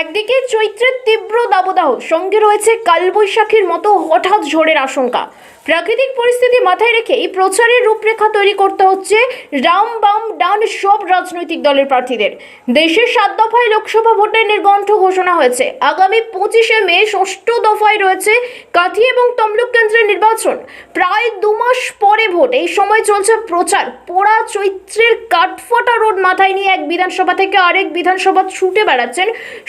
একদিকে চৈত্রের তীব্র দাবদাহ, সঙ্গে রয়েছে কালবৈশাখীর মতো হঠাৎ ঝড়ের আশঙ্কা। প্রাকৃতিক পরিস্থিতি মাথায় রেখে এই প্রচারের রূপরেখা তৈরি করতে হচ্ছে রাম বাম ডান সব রাজনৈতিক দলের প্রার্থীদের। দেশের সাত দফায় লোকসভা ভোটের নির্গণ্ঠ ঘোষণা হয়েছে। আগামী পঁচিশে মে ষষ্ঠ দফায় রয়েছে কাথি এবং তমলুক কেন্দ্রের নির্বাচন। প্রায় দু মাস পরে ভোট। এই সময় চলছে প্রচার। পোড়া চৈত্রের কাঠফোটা রোড মাথায় নিয়ে এক বিধানসভা থেকে আরেক বিধানসভা ছুটে বেড়াচ্ছেন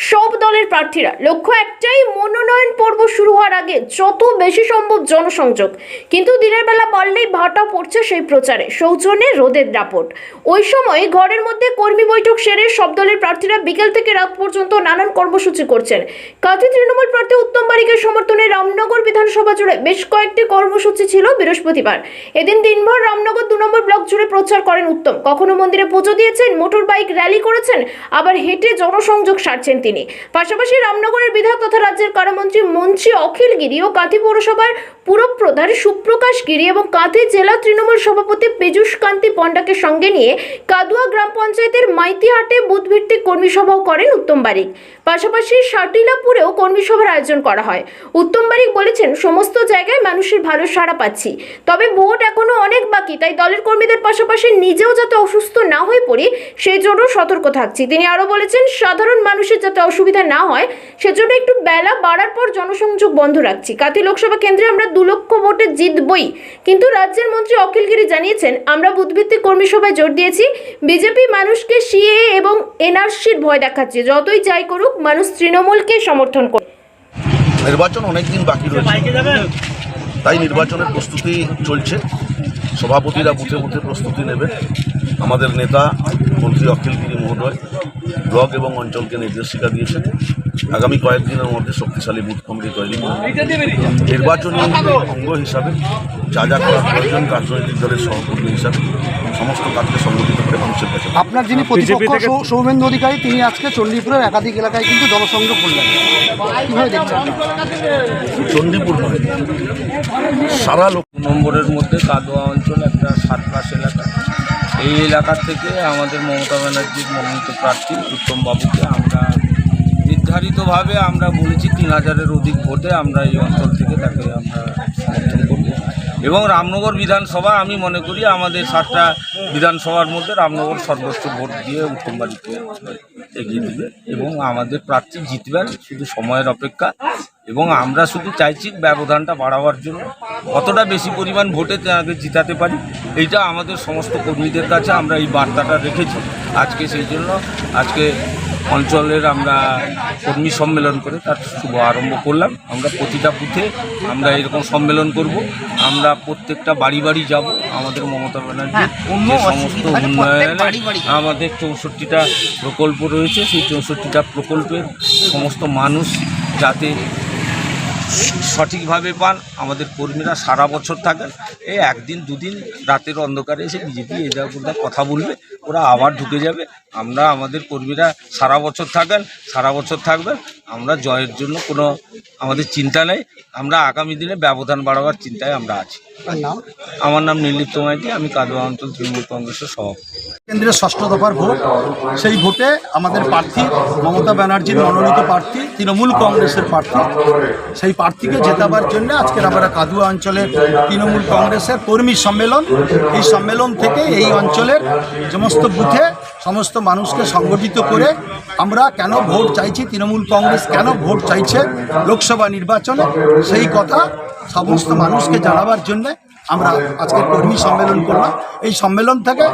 সব দলের প্রার্থীরা। লক্ষ্য একটাই, মনোনয়ন পর্ব শুরু হওয়ার আগে যত বেশি সম্ভব জনসংযোগ। কিন্তু দিনের বেলা বাড়লেই ভাটা পড়ছে সেই প্রচারে। সৌজন্যে রোদের দাপট। ওই সময় ঘরের মধ্যে কর্মী বৈঠক সেরে সব দলের প্রার্থীরা বিকেল থেকে রাত পর্যন্ত নানান কর্মসূচি করছেন। কাথি তৃণমূল প্রার্থী উত্তম বারিকের সমর্থনে রামনগর বিধানসভা জুড়ে বেশ কয়েকটি কর্মসূচি ছিল বৃহস্পতিবার। এদিন দিনভর রামনগর দু নম্বর ব্লক জুড়ে প্রচার করেন উত্তম। কখনো মন্দিরে পুজো দিয়েছেন, মোটর বাইক র্যালি করেছেন, আবার হেঁটে জনসংযোগ সারছেন তিনি। পাশাপাশি রামনগরের বিধায়ক তথা রাজ্যের কারামন্ত্রী মন্ত্রী অখিল গিরি ও কাঁথি পৌরসভার পুরপ্রধান সুপ্রকাশ গিরি এবং কাঁথি জেলা তৃণমূল সভাপতি পীযূষ কান্তি পণ্ডাকে সঙ্গে নিয়ে কাদুয়া গ্রাম পঞ্চায়েতের মাইতিহাটে বুথভিত্তিক কর্মী সভাও করেন উত্তম বারিক। পাশাপাশি সাটিলাপুরেও কর্মী সভার আয়োজন করা হয়। উত্তম বারিক বলেছেন, সমস্ত জায়গায় মানুষের ভালো সাড়া পাচ্ছি। তবে ভোট এখনও অনেক বাকি, তাই দলের কর্মীদের পাশাপাশি নিজেও যাতে অসুস্থ না হয়ে পড়ি, সেই জন্য সতর্ক থাকছি। তিনি আরও বলেছেন, সাধারণ মানুষের যাতে অসুবিধা না হয়, সেজন্য একটু বেলা বাড়ার পর জনসংযোগ বন্ধ রাখছি। কাতি লোকসভা কেন্দ্রে আমরা দু লক্ষ ভোটে জিতবই। কিন্তু রাজ্যের মন্ত্রী অখিলগিরি জানিয়েছেন, আমরা বুথভিত্তিক কর্মী সভায় জোর দিয়েছি, বিজেপি মানুষকে সিএ এবং এনআরসির ভয় দেখাচ্ছে। যতই যাই করুক, মানুষ তৃণমূলকে সমর্থন করে নির্বাচন অনেক দিন বাকি রয়েছে। তাই নির্বাচনের প্রস্তুতি চলছে। সভাপতিরা বুথে বুথে প্রস্তুতি নেবে। আমাদের নেতা মন্ত্রী অখিল অখিলগিরি মহোদয় ব্লক এবং অঞ্চলকে নির্দেশিকা দিয়েছেন। আগামী কয়েকদিনের মধ্যে শক্তিশালী বুথ কমিটি তৈরি করবে। নির্বাচনী অঙ্গ হিসাবে যা যা করা প্রয়োজন রাজনৈতিক দলের সহকর্মী হিসাবে সমস্ত কাজকে সংগঠিত করে মানুষের কাছে আপনার যিনি প্রতিপক্ষ সৌ- সৌমেন্দু অধিকারী তিনি আজকে চণ্ডীপুরের একাধিক এলাকায় কিন্তু জনসংযোগ করলেন। কীভাবে দেখছেন? চণ্ডীপুর নয় সারা লোক নম্বরের মধ্যে কাদোয়া অঞ্চল একটা সাতপাশ এলাকা। এই এলাকা থেকে আমাদের মমতা ব্যানার্জির মনোনীত প্রার্থী উত্তমবাবুকে আমরা নির্ধারিতভাবে আমরা বলেছি তিন হাজারের অধিক ভোটে আমরা এই অঞ্চল থেকে তাকে আমরা সমর্থন করব। এবং রামনগর বিধানসভা, আমি মনে করি আমাদের সাতটা বিধানসভার মধ্যে রামনগর সর্বোচ্চ ভোট দিয়ে উত্তম বাড়িতে এগিয়ে দেবে। এবং আমাদের প্রার্থী জিতবেন, শুধু সময়ের অপেক্ষা। এবং আমরা শুধু চাইছি ব্যবধানটা বাড়াবার জন্য। কতটা বেশি পরিমাণ ভোটে তাকে জিতাতে পারি। এইটা আমাদের সমস্ত কর্মীদের কাছে আমরা এই বার্তাটা রেখেছি। আজকে সেই জন্য আজকে অঞ্চলের আমরা কর্মী সম্মেলন করে তার শুভ আরম্ভ করলাম। আমরা প্রতিটা বুথে আমরা এরকম সম্মেলন করব। আমরা প্রত্যেকটা বাড়ি বাড়ি যাব। আমাদের মমতা ব্যানার্জি যে সমস্ত উন্নয়নে আমাদের চৌষট্টিটা প্রকল্প রয়েছে। সেই চৌষট্টিটা প্রকল্পের সমস্ত মানুষ যাতে সঠিকভাবে পান আমাদের কর্মীরা সারা বছর থাকেন। এই একদিন দুদিন রাতের অন্ধকারে এসে বিজেপি এই জায়গাগুলো কথা বলবে ওরা আবার ঢুকে যাবে। আমরা আমাদের কর্মীরা সারা বছর থাকেন সারা বছর থাকবেন। আমরা জয়ের জন্য কোনো আমাদের চিন্তা নেই। আমরা আগামী দিনে ব্যবধান বাড়াবার চিন্তায় আমরা আছি। আমার নাম নীলিপ্ত মাইতি আমি কাদোয়া অঞ্চল তৃণমূল কংগ্রেসের সভাপতি। কেন্দ্রের ষষ্ঠ দফার ভোট। সেই ভোটে আমাদের প্রার্থী মমতা ব্যানার্জির মনোনীত প্রার্থী, তৃণমূল কংগ্রেসের প্রার্থী। সেই প্রার্থীকে জেতাবার জন্য আজকের আমরা কাদুয়া অঞ্চলের তৃণমূল কংগ্রেসের কর্মী সম্মেলন। এই সম্মেলন থেকে এই অঞ্চলের সমস্ত বুথে সমস্ত মানুষকে সংগঠিত করে আমরা কেন ভোট চাইছি, তৃণমূল কংগ্রেস কেন ভোট চাইছে লোকসভা নির্বাচনে? সেই কথা সমস্ত মানুষকে জানাবার জন্যে আমরা আজকে কর্মী সম্মেলন করলাম। এই সম্মেলন থেকে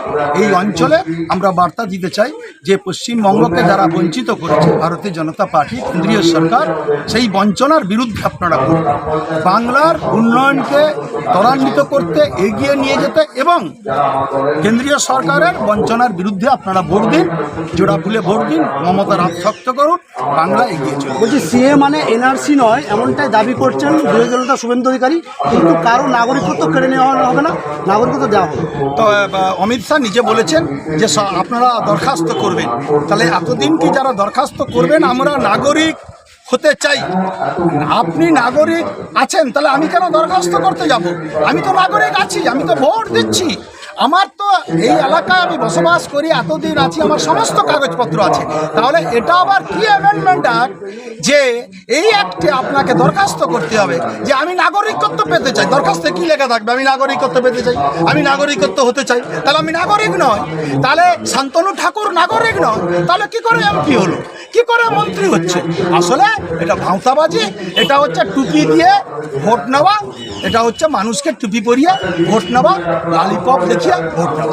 এই অঞ্চলে আমরা বার্তা দিতে চাই যে পশ্চিমবঙ্গকে যারা বঞ্চিত করেছে, ভারতীয় জনতা পার্টি, কেন্দ্রীয় সরকার, সেই বঞ্চনার বিরুদ্ধে আপনারা করুন। বাংলার উন্নয়নকে ত্বরান্বিত করতে এগিয়ে নিয়ে যেতে এবং কেন্দ্রীয় সরকারের বঞ্চনার বিরুদ্ধে আপনারা ভোট দিন, জোড়া ফুলে ভোট দিন মমতার হাত শক্ত করুন, বাংলা এগিয়ে চলুন। বলছি, সিএ মানে এনআরসি নয়, এমনটাই দাবি করছেন বিরোধী দলনেতা শুভেন্দু অধিকারী, কিন্তু কারও নাগরিকত্ব কেড়ে নেওয়া হবে না? নাগরিকত্ব দেওয়া হবে। তো অমিত শাহ নিজে বলেছেন যে আপনারা দরখাস্ত করবেন। তাহলে এতদিন কি যারা দরখাস্ত করবেন, আমরা নাগরিক হতে চাই। আপনি নাগরিক আছেন, তাহলে আমি কেন দরখাস্ত করতে যাব? আমি তো নাগরিক আছি, আমি তো ভোট দিচ্ছি। আমার তো এই এলাকায় আমি বসবাস করি, এতদিন আছি, আমার সমস্ত কাগজপত্র আছে। তাহলে এটা আবার কি অ্যামেন্ডমেন্ট অ্যাক্ট যে এই অ্যাক্টে আপনাকে দরখাস্ত করতে হবে? যে আমি নাগরিকত্ব পেতে চাই। দরখাস্তে কি লেখা থাকবে? আমি নাগরিকত্ব পেতে চাই। আমি নাগরিকত্ব হতে চাই। তাহলে আমি নাগরিক নয় তাহলে শান্তনু ঠাকুর নাগরিক নয়। তাহলে কি করে এমপি হলো? কি করে মন্ত্রী হচ্ছে? আসলে এটা ভাঁওতাবাজি, এটা হচ্ছে টুপি দিয়ে ভোট নেওয়া এটা হচ্ছে মানুষকে টুপি পরিয়ে ভোট নেওয়া লালিপপ দেখিয়ে ভোট নেওয়া।